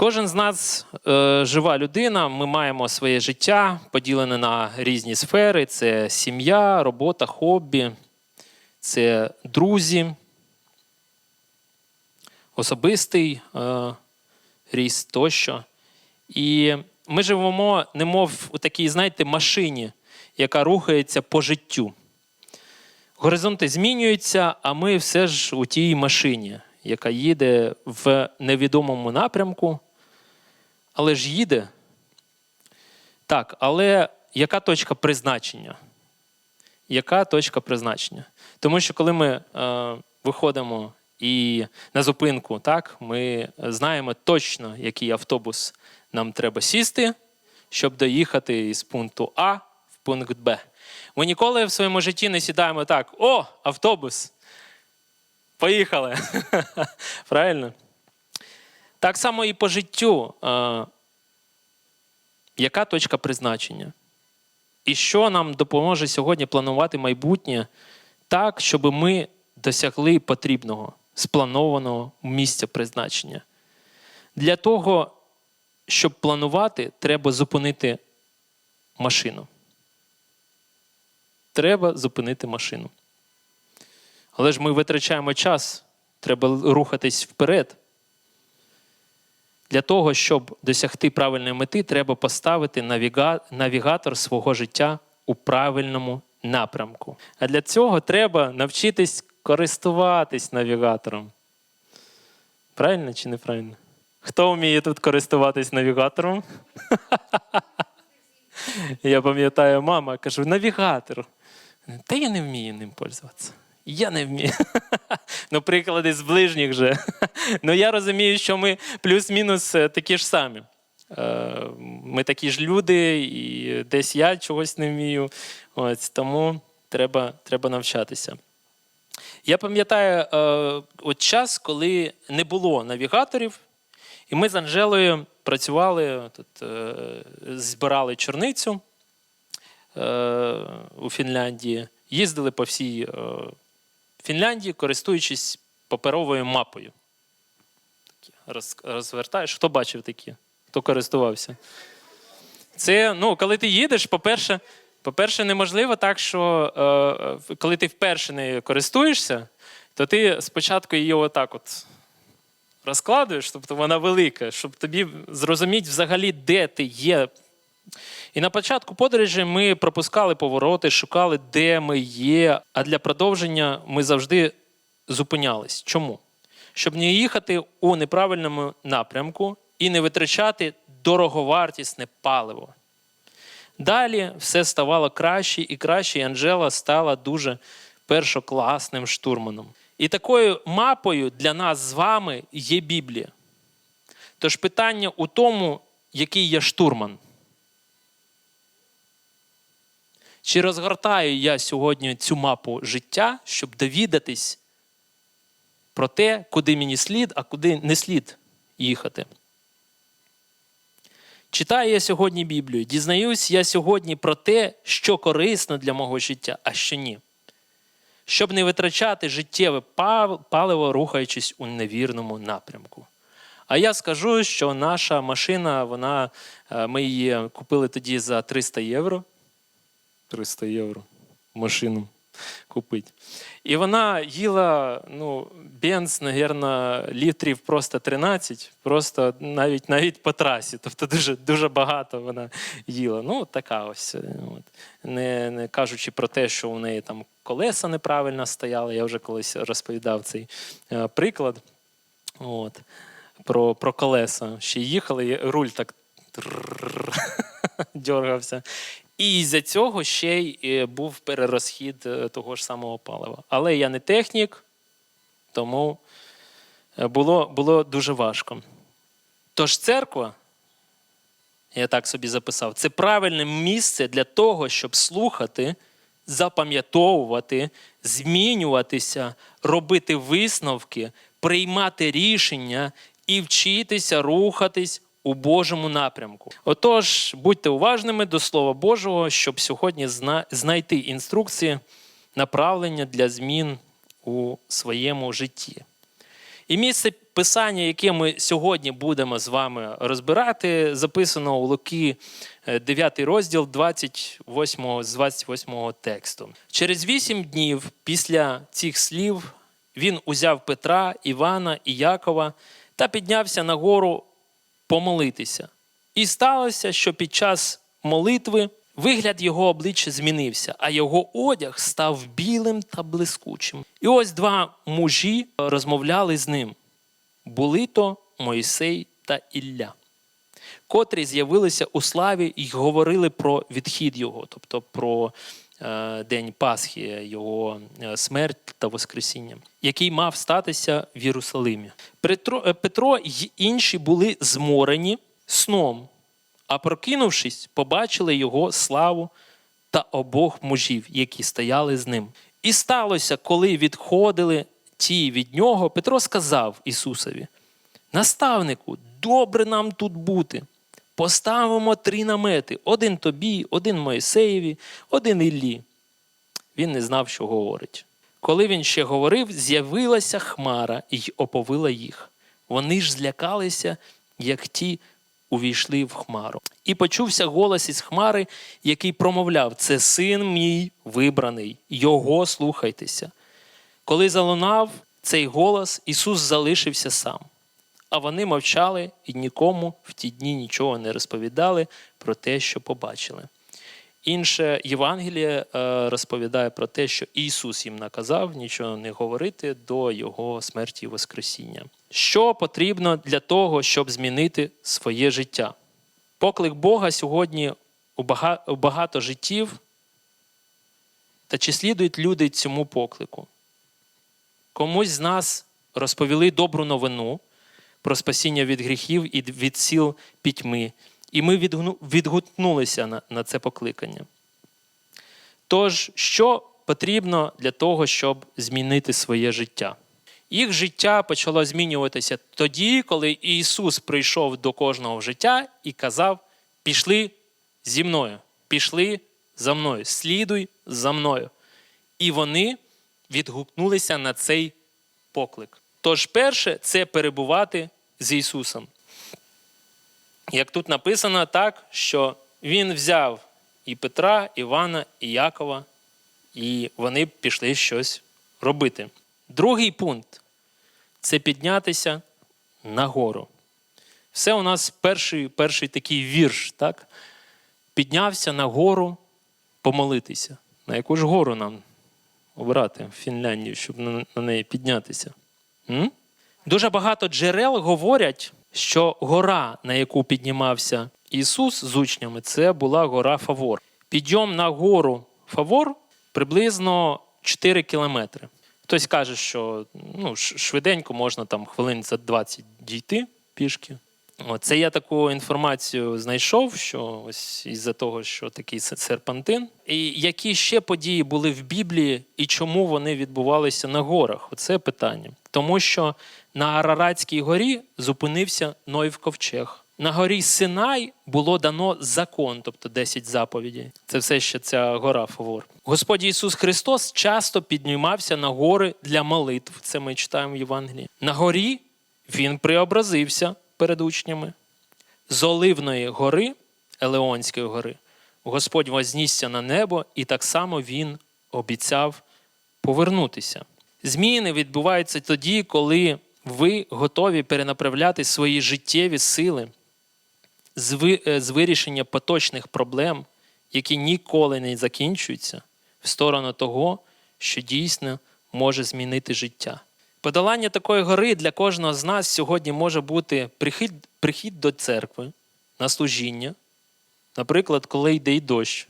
Кожен з нас е, жива людина. Ми маємо своє життя поділене на різні сфери: це сім'я, робота, хобі, це друзі, особистий е, ріст тощо. І ми живемо, немов у такій, знаєте, машині, яка рухається по життю. Горизонти змінюються, а ми все ж у тій машині, яка їде в невідомому напрямку, але ж їде. Так, але яка точка призначення? Яка точка призначення? Тому що коли ми е, виходимо і на зупинку, так, ми знаємо точно, який автобус нам треба сісти, щоб доїхати із пункту А в пункт Б. Ми ніколи в своєму житті не сідаємо так: о, автобус! Поїхали. Правильно? Так само і по життю. Е, яка точка призначення? І що нам допоможе сьогодні планувати майбутнє так, щоб ми досягли потрібного, спланованого місця призначення? Для того, щоб планувати, треба зупинити машину. Треба зупинити машину. Але ж ми витрачаємо час, треба рухатись вперед. Для того, щоб досягти правильної мети, треба поставити навігатор свого життя у правильному напрямку. А для цього треба навчитись користуватись навігатором. Правильно чи неправильно? Хто вміє тут користуватись навігатором? Я пам'ятаю, мама каже, навігатор. Та я не вмію ним пользуватися. Я не вмію. ну, приклади з ближніх же. ну, я розумію, що ми плюс-мінус е, такі ж самі. Е, Ми такі ж люди, і десь я чогось не вмію. Ось, тому треба, треба навчатися. Я пам'ятаю е, от час, коли не було навігаторів, і ми з Анжелою працювали, тут, збирали чорницю у Фінляндії, їздили по всій Фінляндії, користуючись паперовою мапою. Роз, розвертаєш. Хто бачив такі? Хто користувався? Це, ну, коли ти їдеш, по-перше, по-перше, неможливо так, що е, коли ти вперше нею користуєшся, то ти спочатку її отак от розкладуєш, тобто вона велика, щоб тобі зрозуміти взагалі, де ти є. І на початку подорожі ми пропускали повороти, шукали, де ми є. А для продовження ми завжди зупинялись. Чому? Щоб не їхати у неправильному напрямку і не витрачати дороговартісне паливо. Далі все ставало краще і краще, і Анжела стала дуже першокласним штурманом. І такою мапою для нас з вами є Біблія. Тож питання у тому, який є штурман. Чи розгортаю я сьогодні цю мапу життя, щоб довідатись про те, куди мені слід, а куди не слід їхати? Читаю я сьогодні Біблію, дізнаюсь я сьогодні про те, що корисно для мого життя, а що ні. Щоб не витрачати життєве паливо, рухаючись у невірному напрямку. А я скажу, що наша машина, вона, е, ми її купили тоді за 300 євро. 300 євро машину купити. І вона їла ну, бенз, напевно, літрів просто 13, просто навіть навіть по трасі. Тобто дуже дуже багато вона їла. Ну, така ось. От. Не, не кажучи про те, що у неї там колеса неправильно стояли. Я вже колись розповідав цей е, приклад. От. Про, про колеса. Ще їхали, руль так дергався. І з-за цього ще й е, був перерозхід е, того ж самого палива. Але я не технік, тому е, було, було дуже важко. Тож церква, я так собі записав, це правильне місце для того, щоб слухати, запам'ятовувати, змінюватися, робити висновки, приймати рішення і вчитися рухатись у Божому напрямку. Отож, будьте уважними до Слова Божого, щоб сьогодні знайти інструкції, направлення для змін у своєму житті. І місце писання, яке ми сьогодні будемо з вами розбирати, записано у Луки 9 розділ 28, з 28 тексту. Через вісім днів після цих слів він узяв Петра, Івана і Якова та піднявся на гору помолитися. І сталося, що під час молитви вигляд його обличчя змінився, а його одяг став білим та блискучим. І ось два мужі розмовляли з ним. Були то Мойсей та Ілля, котрі з'явилися у славі і говорили про відхід його, тобто про день Пасхи, його е, смерть та Воскресіння, який мав статися в Єрусалимі. Петро, е, Петро й інші були зморені сном, а прокинувшись, побачили його славу та обох мужів, які стояли з ним. І сталося, коли відходили ті від нього, Петро сказав Ісусові: Наставнику, добре нам тут бути. Поставимо три намети: один тобі, один Моїсеєві, один Іллі. Він не знав, що говорить. Коли він ще говорив, з'явилася хмара і оповила їх. Вони ж злякалися, як ті увійшли в хмару. І почувся голос із хмари, який промовляв: Це син мій вибраний, його слухайтеся. Коли залунав цей голос, Ісус залишився сам. А вони мовчали і нікому в ті дні нічого не розповідали про те, що побачили. Інше Євангеліє е, розповідає про те, що Ісус їм наказав нічого не говорити до Його смерті і Воскресіння. Що потрібно для того, щоб змінити своє життя? Поклик Бога сьогодні у багато життів, та чи слідують люди цьому поклику? Комусь з нас розповіли добру новину про спасіння від гріхів і від сіл пітьми, і ми відгукнулися на, це покликання. Тож, що потрібно для того, щоб змінити своє життя? Їх життя почало змінюватися тоді, коли Ісус прийшов до кожного життя і казав: пішли зі мною, пішли за мною, слідуй за мною. І вони відгукнулися на цей поклик. Тож, перше, це перебувати з Ісусом. Як тут написано так, що Він взяв і Петра, Івана, і Якова, і вони пішли щось робити. Другий пункт це піднятися на гору. Все у нас перший, перший такий вірш, так? Піднявся на гору помолитися. На яку ж гору нам обрати в Фінляндію, щоб на неї піднятися? Дуже багато джерел говорять, що гора, на яку піднімався Ісус з учнями, це була гора Фавор. Підйом на гору Фавор приблизно 4 кілометри. Хтось каже, що ну, швиденько можна там хвилин за 20 дійти пішки. Це я таку інформацію знайшов, що ось із-за того, що такий серпантин. І які ще події були в Біблії і чому вони відбувалися на горах? Оце питання. Тому що на Араратській горі зупинився Ноїв ковчег. На горі Синай було дано закон, тобто 10 заповідей. Це все ще ця гора Фавор. Господь Ісус Христос часто піднімався на гори для молитв. Це ми читаємо в Євангелії. На горі він преобразився перед учнями. З Оливної гори, Елеонської гори, Господь вознісся на небо, і так само Він обіцяв повернутися. Зміни відбуваються тоді, коли ви готові перенаправляти свої життєві сили з е, вирішення поточних проблем, які ніколи не закінчуються, в сторону того, що дійсно може змінити життя. Подолання такої гори для кожного з нас сьогодні може бути прихід, прихід до церкви на служіння, наприклад, коли йде й дощ,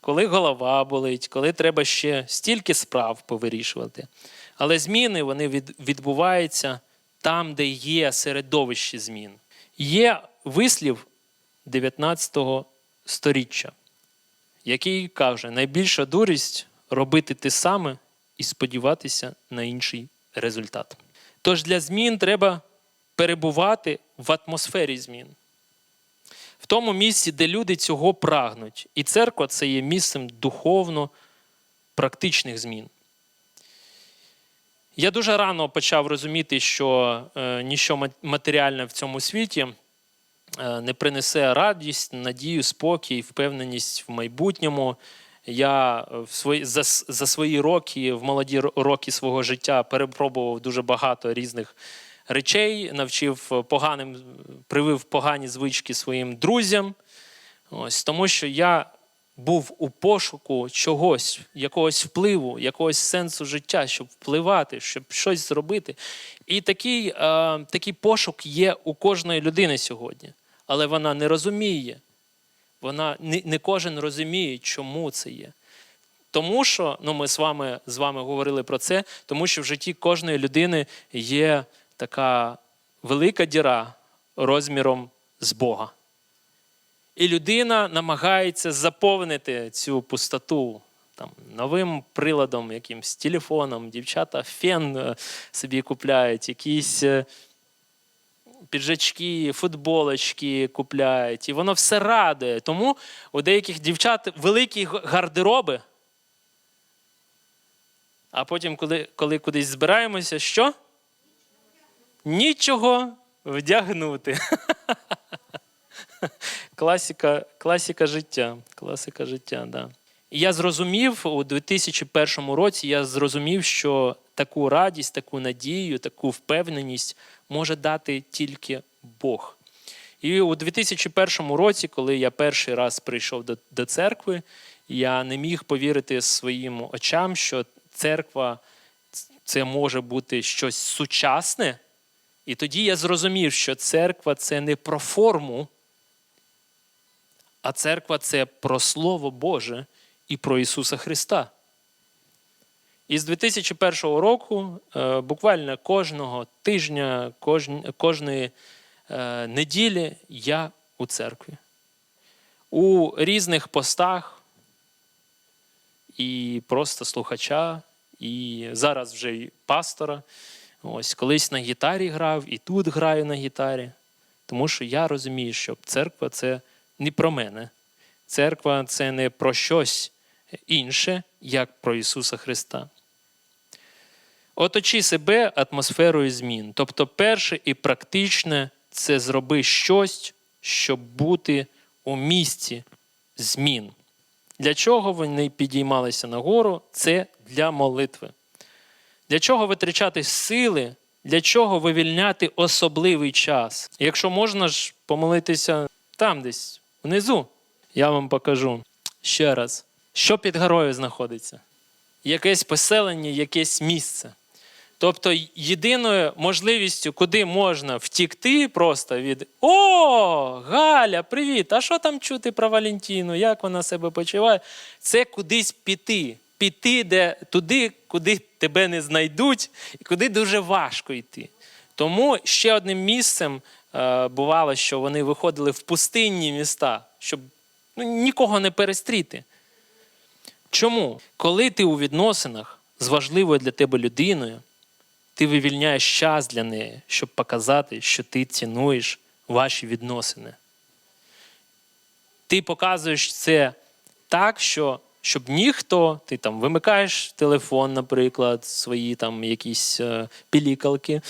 коли голова болить, коли треба ще стільки справ повирішувати. Але зміни вони відбуваються там, де є середовище змін. Є вислів 19 сторіччя, який каже: найбільша дурість робити те саме і сподіватися на інший результат. Тож для змін треба перебувати в атмосфері змін, в тому місці, де люди цього прагнуть. І церква це є місцем духовно практичних змін. Я дуже рано почав розуміти, що е, ніщо матеріальне в цьому світі е, не принесе радість, надію, спокій, впевненість в майбутньому. Я е, в свої, за, за свої роки, в молоді роки свого життя перепробував дуже багато різних речей, навчив поганим, привив погані звички своїм друзям. Ось, тому що я був у пошуку чогось, якогось впливу, якогось сенсу життя, щоб впливати, щоб щось зробити. І такий, е, такий пошук є у кожної людини сьогодні. Але вона не розуміє. Вона не, кожен розуміє, чому це є. Тому що, ну ми з вами, з вами говорили про це, тому що в житті кожної людини є така велика діра розміром з Бога. І людина намагається заповнити цю пустоту там, новим приладом, якимсь телефоном. Дівчата фен е, собі купляють, якісь е, піджачки, футболочки купляють. І воно все радує. Тому у деяких дівчат великі гардероби. А потім, коли, коли кудись збираємося, що? Нічого вдягнути. Класика, класика життя. Класика життя, да. І я зрозумів у 2001 році, я зрозумів, що таку радість, таку надію, таку впевненість може дати тільки Бог. І у 2001 році, коли я перший раз прийшов до, до церкви, я не міг повірити своїм очам, що церква це може бути щось сучасне. І тоді я зрозумів, що церква це не про форму, а церква це про Слово Боже і про Ісуса Христа. І з 2001 року, е, буквально кожного тижня, кожної е, неділі я у церкві. У різних постах і просто слухача, і зараз вже й пастора. Ось колись на гітарі грав, і тут граю на гітарі. Тому що я розумію, що церква це не про мене. Церква це не про щось інше, як про Ісуса Христа. Оточи себе атмосферою змін. Тобто, перше і практичне це зроби щось, щоб бути у місці змін. Для чого вони підіймалися нагору? Це для молитви. Для чого витрачати сили? Для чого вивільняти особливий час? Якщо можна ж помолитися там десь, внизу, я вам покажу ще раз, що під горою знаходиться. Якесь поселення, якесь місце. Тобто єдиною можливістю, куди можна втікти просто від О, Галя, привіт! А що там чути про Валентіну? Як вона себе почуває? Це кудись піти. Піти де, туди, куди тебе не знайдуть, і куди дуже важко йти. Тому ще одним місцем е, бувало, що вони виходили в пустинні міста, щоб ну, нікого не перестріти. Чому? Коли ти у відносинах з важливою для тебе людиною, ти вивільняєш час для неї, щоб показати, що ти цінуєш ваші відносини. Ти показуєш це так, що щоб ніхто, ти там вимикаєш телефон, наприклад, свої там якісь е, пілікалки.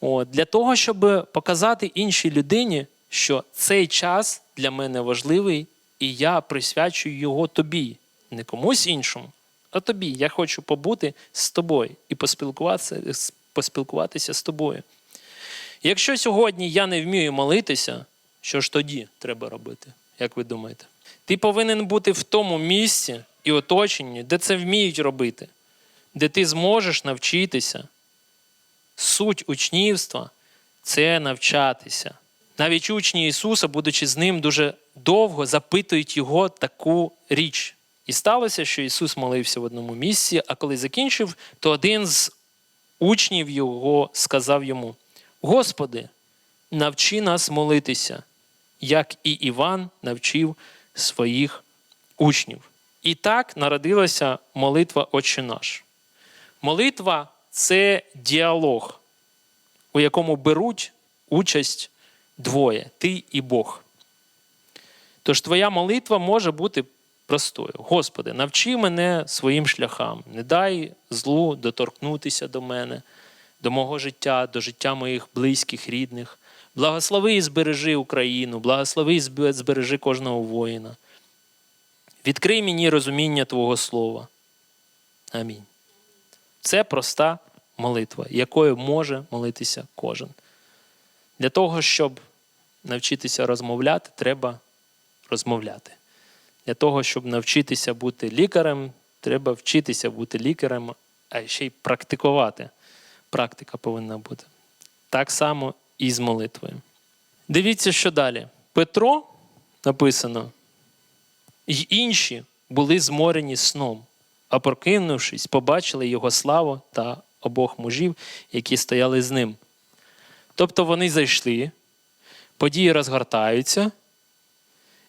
От, для того, щоб показати іншій людині, що цей час для мене важливий, і я присвячую його тобі, не комусь іншому, а тобі. Я хочу побути з тобою і поспілкуватися, поспілкуватися з тобою. Якщо сьогодні я не вмію молитися, що ж тоді треба робити? Як ви думаєте? Ти повинен бути в тому місці і оточенні, де це вміють робити, де ти зможеш навчитися. Суть учнівства це навчатися. Навіть учні Ісуса, будучи з ним дуже довго, запитують його таку річ. І сталося, що Ісус молився в одному місці, а коли закінчив, то один з учнів його сказав йому: Господи, навчи нас молитися, як і Іван навчив своїх учнів. І так народилася молитва Отче наш. Молитва це діалог, у якому беруть участь двоє ти і Бог. Тож твоя молитва може бути простою: Господи, навчи мене своїм шляхам, не дай злу доторкнутися до мене, до мого життя, до життя моїх близьких, рідних. Благослови і збережи Україну, благослови і збережи кожного воїна. Відкрий мені розуміння Твого Слова. Амінь. Це проста молитва, якою може молитися кожен. Для того, щоб навчитися розмовляти, треба розмовляти. Для того, щоб навчитися бути лікарем, треба вчитися бути лікарем, а ще й практикувати. Практика повинна бути. Так само і з молитвою. Дивіться, що далі. Петро написано, й інші були зморені сном, а прокинувшись, побачили його славу та обох мужів, які стояли з ним. Тобто вони зайшли, події розгортаються.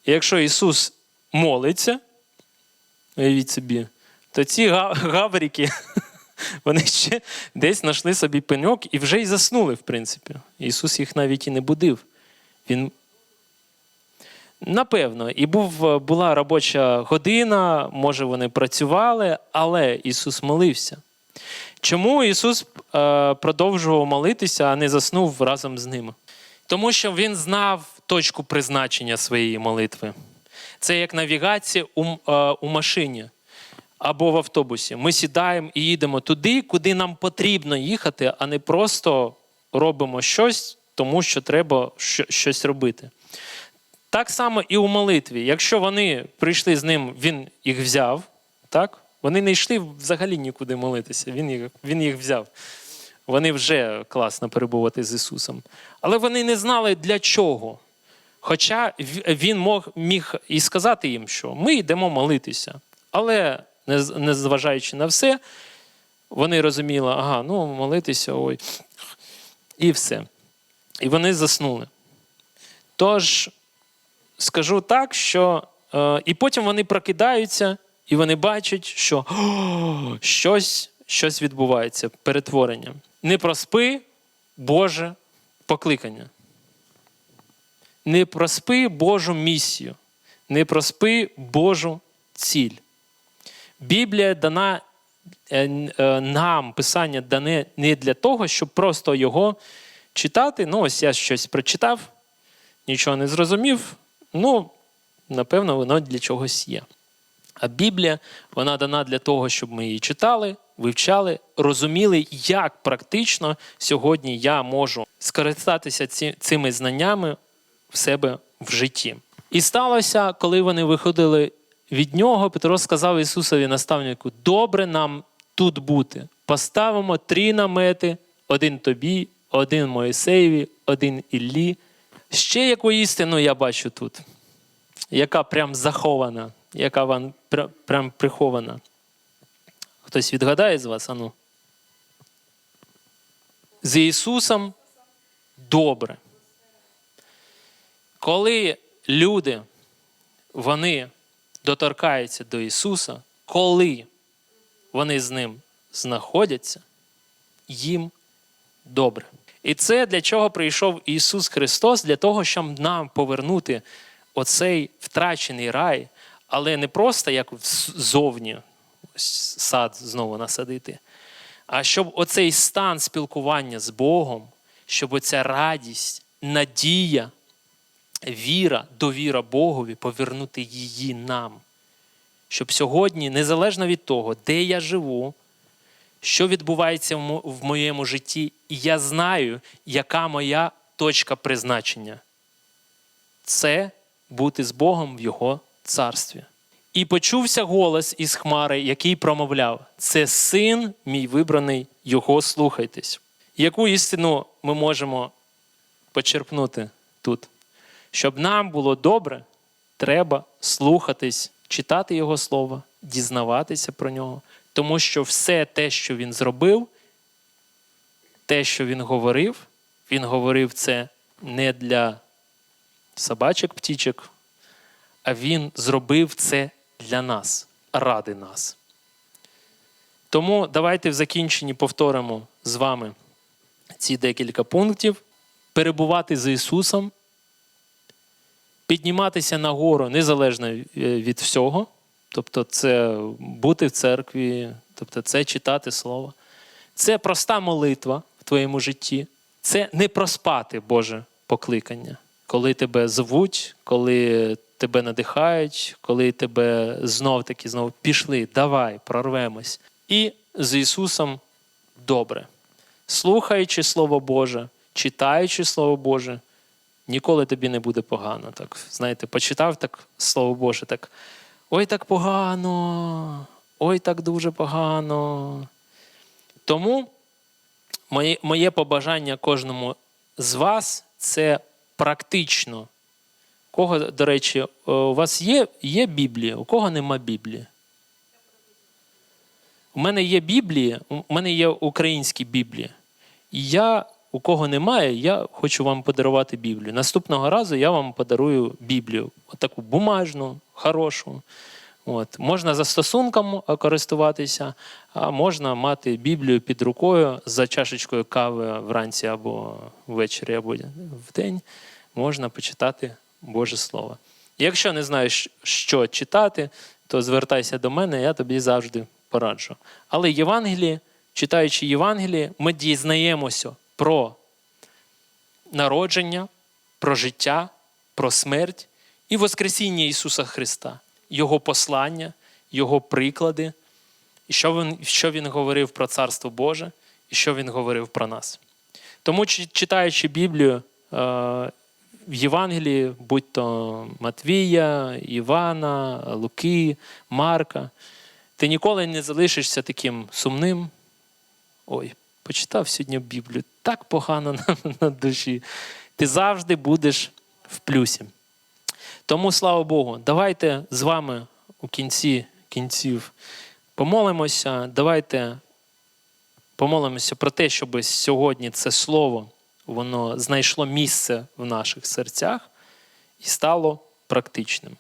І якщо Ісус молиться, уявіть собі, то ці га- гаврики, вони ще десь знайшли собі пеньок і вже й заснули, в принципі. Ісус їх навіть і не будив. Він Напевно, і був, була робоча година, може, вони працювали, але Ісус молився. Чому Ісус е, продовжував молитися, а не заснув разом з ними? Тому що Він знав точку призначення своєї молитви. Це як навігація у, е, у машині або в автобусі. Ми сідаємо і їдемо туди, куди нам потрібно їхати, а не просто робимо щось, тому що треба щось робити. Так само і у молитві. Якщо вони прийшли з ним, він їх взяв, так? вони не йшли взагалі нікуди молитися, він їх, він їх взяв. Вони вже класно перебувати з Ісусом. Але вони не знали для чого. Хоча він міг і сказати їм, що ми йдемо молитися. Але незважаючи на все, вони розуміли, ага, ну молитися, ой. І все. І вони заснули. Тож, скажу так, що е, і потім вони прокидаються, і вони бачать, що «О, щось, щось відбувається, перетворення. Не проспи Боже покликання. Не проспи Божу місію, не проспи Божу ціль. Біблія дана е, е, нам, писання дане не для того, щоб просто його читати. Ну, ось я щось прочитав, нічого не зрозумів. Ну, напевно, воно для чогось є. А Біблія вона дана для того, щоб ми її читали, вивчали, розуміли, як практично сьогодні я можу скористатися цими знаннями в себе в житті. І сталося, коли вони виходили від нього, Петро сказав Ісусові наставнику: добре нам тут бути. Поставимо три намети: один тобі, один Моїсеєві, один Іллі. Ще яку істину я бачу тут, яка прям захована, яка вам прям прихована. Хтось відгадає з вас? Ану? З Ісусом добре. Коли люди вони доторкаються до Ісуса, коли вони з Ним знаходяться, їм добре. І це для чого прийшов Ісус Христос, для того, щоб нам повернути оцей втрачений рай, але не просто як ззовні сад знову насадити, а щоб оцей стан спілкування з Богом, щоб оця радість, надія, віра, довіра Богові, повернути її нам. Щоб сьогодні, незалежно від того, де я живу, що відбувається в моєму житті, і я знаю, яка моя точка призначення. Це бути з Богом в Його царстві. І почувся голос із хмари, який промовляв: Це син мій вибраний, його слухайтесь. Яку істину ми можемо почерпнути тут? Щоб нам було добре, треба слухатись, читати Його Слово, дізнаватися про нього, тому що все те, що він зробив, те, що він говорив, він говорив це не для собачок, птічок, а він зробив це для нас, ради нас. Тому давайте в закінченні повторимо з вами ці декілька пунктів. Перебувати з Ісусом, підніматися нагору незалежно е, від всього, тобто це бути в церкві, тобто це читати слово. Це проста молитва в твоєму житті. Це не проспати Боже покликання, коли тебе звуть, коли тебе надихають, коли тебе знов таки знов пішли, давай, прорвемось. І з Ісусом добре. Слухаючи Слово Боже, читаючи Слово Боже, ніколи тобі не буде погано. Так, знаєте, почитав так Слово Боже, так ой, так погано, ой, так дуже погано. Тому моє, моє побажання кожному з вас це практично. Кого, до речі, у вас є, є Біблія, у кого нема Біблії? У мене є Біблія, у мене є українські Біблії. І я, у кого немає, я хочу вам подарувати Біблію. Наступного разу я вам подарую Біблію. Отаку бумажну, хорошу. От. Можна застосунком користуватися, а можна мати Біблію під рукою за чашечкою кави вранці або ввечері, або в день. Можна почитати Боже Слово. Якщо не знаєш, що читати, то звертайся до мене, я тобі завжди пораджу. Але Євангелії, читаючи Євангелії, ми дізнаємося про народження, про життя, про смерть і Воскресіння Ісуса Христа, Його послання, Його приклади, і що Він, що він говорив про Царство Боже, і що Він говорив про нас. Тому, читаючи Біблію, е, в Євангелії, будь то Матвія, Івана, Луки, Марка, ти ніколи не залишишся таким сумним. Ой, почитав сьогодні Біблію, так погано на, на душі. Ти завжди будеш в плюсі. Тому, слава Богу, давайте з вами у кінці кінців помолимося. Давайте помолимося про те, щоб сьогодні це слово воно знайшло місце в наших серцях і стало практичним.